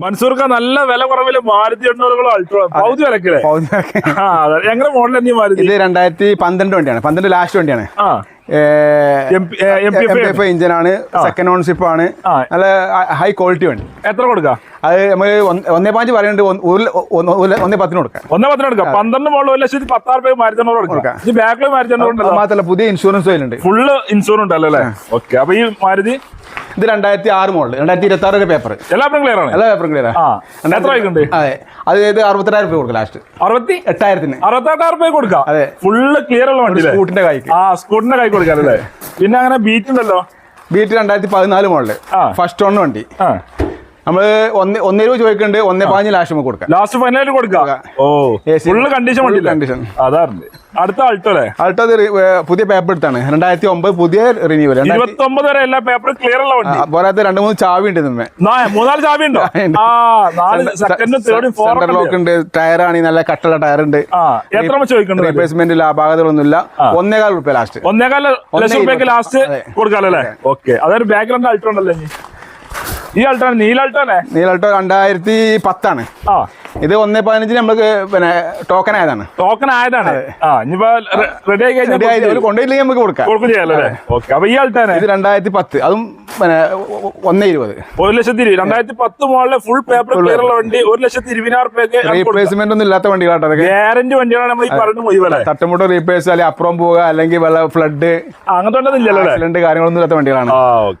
മൻസൂർക്ക് നല്ല വില കുറവിൽ മാരുതി എണ്ണൂറുകളും അൾട്രോ പൗതി വിലക്കില്ലേ? പൗതി എങ്ങനെ മോഡൽ തന്നെ മാരുതി. ഇത് രണ്ടായിരത്തി പന്ത്രണ്ട് വണ്ടിയാണ്. പന്ത്രണ്ട് ലാസ്റ്റ് വണ്ടിയാണ്. ആ. ആണ് സെക്കൻഡ് ഓൺഷിപ്പ് ആണ്. നല്ല ഹൈ ക്വാളിറ്റി വണ്ടി. എത്ര കൊടുക്കാം? അത് നമ്മൾ ഒന്നേ പാഞ്ച് പറയുന്നുണ്ട്. ഒന്ന് പത്തിന് കൊടുക്കാം. ഒന്നേ പത്തിന് കൊടുക്കാം. പന്ത്രണ്ട് മോഡൽ ഒരു ലക്ഷത്തി പത്താറ് രൂപ മാരുതി എണ്ണൂറ് കൊടുക്കാം. ഈ ബാക്കിൽ മാരുതി എണ്ണൂറ് മാത്രമല്ല പുതിയ ഇൻഷുറൻസ് ഫുള്ള് ഇൻഷുറൻസ് ഉണ്ടല്ലോ അല്ലേ? ഓക്കെ അപ്പൊ ഈ മാരുതി ഇത് രണ്ടായിരത്തി ആറ് മോഡൽ രണ്ടായിരത്തി ഇരുപത്തി ആറ് പേപ്പർ എല്ലാവരും ക്ലിയർ ആണ്. എല്ലാ പേപ്പറും ക്ലിയർ ആണ് അതെ. അതായത് അറുപത്തെട്ടായിരം രൂപ കൊടുക്കാം ലാസ്റ്റ് അറുപത്തി എട്ടായിരത്തിന്. അറുപത്തെട്ടായിരം രൂപ കൊടുക്കാം. അതെ. ഫുള്ള് ക്ലിയർ ഉള്ള വണ്ടി സ്കൂട്ടിന്റെ കൈക്ക്. ആ സ്കൂട്ടിന്റെ കൈ കൊടുക്കാം അല്ലേ? പിന്നെ അങ്ങനെ ബീറ്റ് ഉണ്ടല്ലോ? ബീറ്റ് രണ്ടായിരത്തി പതിനാല് മോഡൽ ഫസ്റ്റ് ഓൺ വണ്ടി. ആ നമ്മൾ ഒന്ന് ഒന്നേ രൂപ ചോദിക്കുന്നുണ്ട് ഒന്നേ പാഞ്ഞ് ലാസ്റ്റ് നമുക്ക് കൊടുക്കാം. ലാസ്റ്റ് ഫൈനലായിട്ട് കൊടുക്കാം. ഓ. ഫുള്ള് കണ്ടീഷൻ വണ്ടി. അതാറുണ്ട് അടുത്ത ആൾട്ടോ അല്ലേ? ഏർ പുതിയ പേപ്പർ എടുത്താണ്. രണ്ടായിരത്തി ഒമ്പത് പുതിയ റിന്യൂവൽ ഇരുപത്തി ഒമ്പത് വരെ എല്ലാ പേപ്പറും ക്ലിയർ ഉള്ള വണ്ടി. പോരാത്ത രണ്ട് മൂന്ന് ചാവി ഉണ്ട് മൂന്നാൽ ചാവി ഉണ്ടോ? സെന്റർ ലോക്ക് ഉണ്ട്. ടയർ ആണ് നല്ല കട്ടുള്ള ടയർ ഉണ്ട്. എത്ര ചോദിക്കുന്നത് റീപ്ലേസ്മെന്റ് അപാകതകളൊന്നുമില്ല. ഒന്നേകാൽ റുപ്യ ലാസ്റ്റ് ഒന്നേകാൽ ലക്ഷം ലാസ്റ്റ്. കൊടുക്കാലോ അല്ലേ? ഓക്കെ അതൊരു ബാക്ക്ഗ്രൗണ്ട് ആൾട്ടോ ഉണ്ടല്ലേ ഈ അൾട്ടോ നീല അൾട്ടോനെ അൾട്ടോ രണ്ടായിരത്തി പത്താണ്. ആ. ഇത് ഒന്നേ പതിനഞ്ചിന് നമ്മൾക്ക് പിന്നെ ടോക്കൺ ആയതാണ്. ടോക്കൺ ആയതാണ്? ആ ഇനിയിപ്പോ റെഡി ആയി കഴിഞ്ഞാൽ കൊണ്ടുപോയില്ലെങ്കിൽ നമുക്ക് കൊടുക്കാം. കൊടുക്കും. ചെയ്യാലോ അല്ലേ? ഓക്കെ അപ്പൊ ഈ അൾട്ടാനെ ഇത് രണ്ടായിരത്തി പത്ത്. അതും പിന്നെ ഒന്നേ ഇരുപത്. ഒരു ലക്ഷത്തി ഇരുപത്. രണ്ടായിരത്തി പത്ത് മുകളിലെ ഫുൾ പേപ്പർ ക്ലിയർ ഉള്ള വണ്ടി ഒരു ലക്ഷത്തി ഇരുപതിനായിരം റുപ്യക്ക് റീപ്ലേസ്മെന്റ് ഒന്നും ഇല്ലാത്ത വണ്ടികളാട്ടോ ഗ്യാരണ്ടി വണ്ടികളാണ് നമ്മൾ ഈ പറഞ്ഞു മുഴുവൻ തട്ടുമുട്ട റീപ്ലേസ് അല്ലെങ്കിൽ അപ്പുറം പോവുക അല്ലെങ്കിൽ വെള്ള ഫ്ലഡ് അങ്ങനത്തെ ഇല്ലല്ലോ കാര്യങ്ങളൊന്നും ഇല്ലാത്ത വണ്ടികളാണ്. ആ ഓക്കെ.